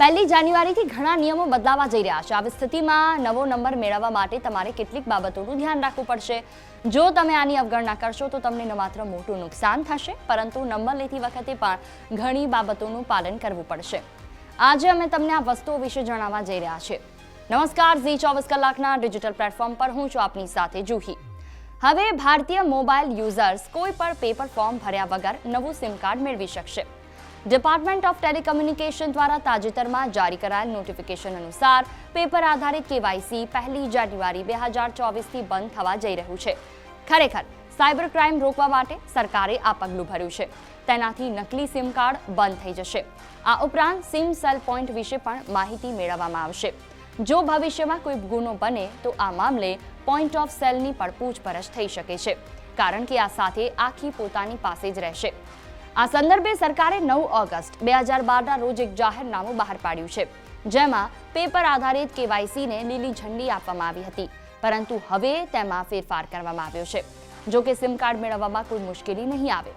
પહેલી જાન્યુઆરીથી ઘણા નિયમો બદલાવા જઈ રહ્યા છે. આવી સ્થિતિમાં નવો નંબર મેળવવા માટે તમારે કેટલીક બાબતોનું ધ્યાન રાખવું પડશે. જો તમે આની અવગણના કરશો, તો તમને ન માત્ર મોટું નુકસાન થશે, પરંતુ નંબર લેતી વખતે પણ ઘણી બાબતોનું પાલન કરવું પડશે. આજે અમે તમને આ વસ્તુઓ વિશે જણાવવા જઈ રહ્યા છીએ. નમસ્કાર, ઝી ચોવીસ કલાકના ડિજિટલ પ્લેટફોર્મ પર હું છું આપની સાથે જુહી. હવે ભારતીય મોબાઈલ યુઝર્સ કોઈ પણ પેપર ફોર્મ ભર્યા વગર નવું સિમ કાર્ડ મેળવી શકશે. ડિપાર્ટમેન્ટ ઓફ ટેલિકમ્યુનિકેશન દ્વારા તાજેતરમાં જારી કરાયેલ નોટિફિકેશન અનુસાર પેપર આધારિત કેવાયસી પહેલી જાન્યુઆરી બે હજાર ચોવીસથી બંધ થવા જઈ રહ્યું છે. ખરેખર, સાયબર ક્રાઇમ રોકવા માટે સરકારે આ પગલું ભર્યું છે. તેનાથી નકલી સિમ કાર્ડ બંધ થઈ જશે. આ ઉપરાંત સિમ સેલ પોઈન્ટ વિશે પણ માહિતી મેળવવામાં આવશે. જો ભવિષ્યમાં કોઈ ગુનો બને, તો આ મામલે પોઈન્ટ ઓફ સેલની પણ પૂછપરછ થઈ શકે છે. કારણ કે આ સાથે આખી પોતાની પાસે જ રહેશે. આ સંદર્ભે સરકારે નવ ઓગસ્ટ બે હજાર બારના રોજ એક જાહેરનામું બહાર પાડ્યું છે, જેમાં પેપર આધારિત કેવાયસીને લીલી ઝંડી આપવામાં આવી હતી. પરંતુ હવે તેમાં ફેરફાર કરવામાં આવ્યો છે. જો કે સિમ કાર્ડ મેળવવામાં કોઈ મુશ્કેલી નહીં આવે.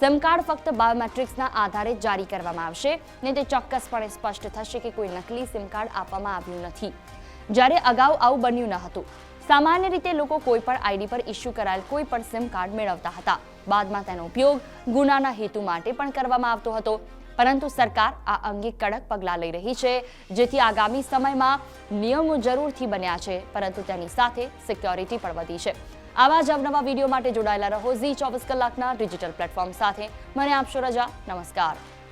સિમ કાર્ડ ફક્ત બાયોમેટ્રિક્સના આધારે જારી કરવામાં આવશે, ને તે ચોક્કસપણે સ્પષ્ટ થશે કે કોઈ નકલી સિમ કાર્ડ આપવામાં આવ્યું નથી. જ્યારે અગાઉ આવું બન્યું ન હતું. સામાન્ય રીતે લોકો કોઈ પણ આઈડી પર ઇસ્યુ કરાયેલ કોઈ પણ સિમ કાર્ડ મેળવતા હતા. બાદમાં તેનો ઉપયોગ ગુનાના હેતુ માટે પણ કરવામાં આવતો હતો. પરંતુ સરકાર આ અંગે કડક પગલાં લઈ રહી છે, જેથી આગામી સમયમાં નિયમો જરૂરથી બન્યા છે, પરંતુ તેની સાથે સિક્યોરિટી પણ વધી છે. આવા જ અવનવા વીડિયો માટે જોડાયેલા રહો ઝી ચોવીસ કલાકના ડિજિટલ પ્લેટફોર્મ સાથે. મને આપશો રજા. નમસ્કાર.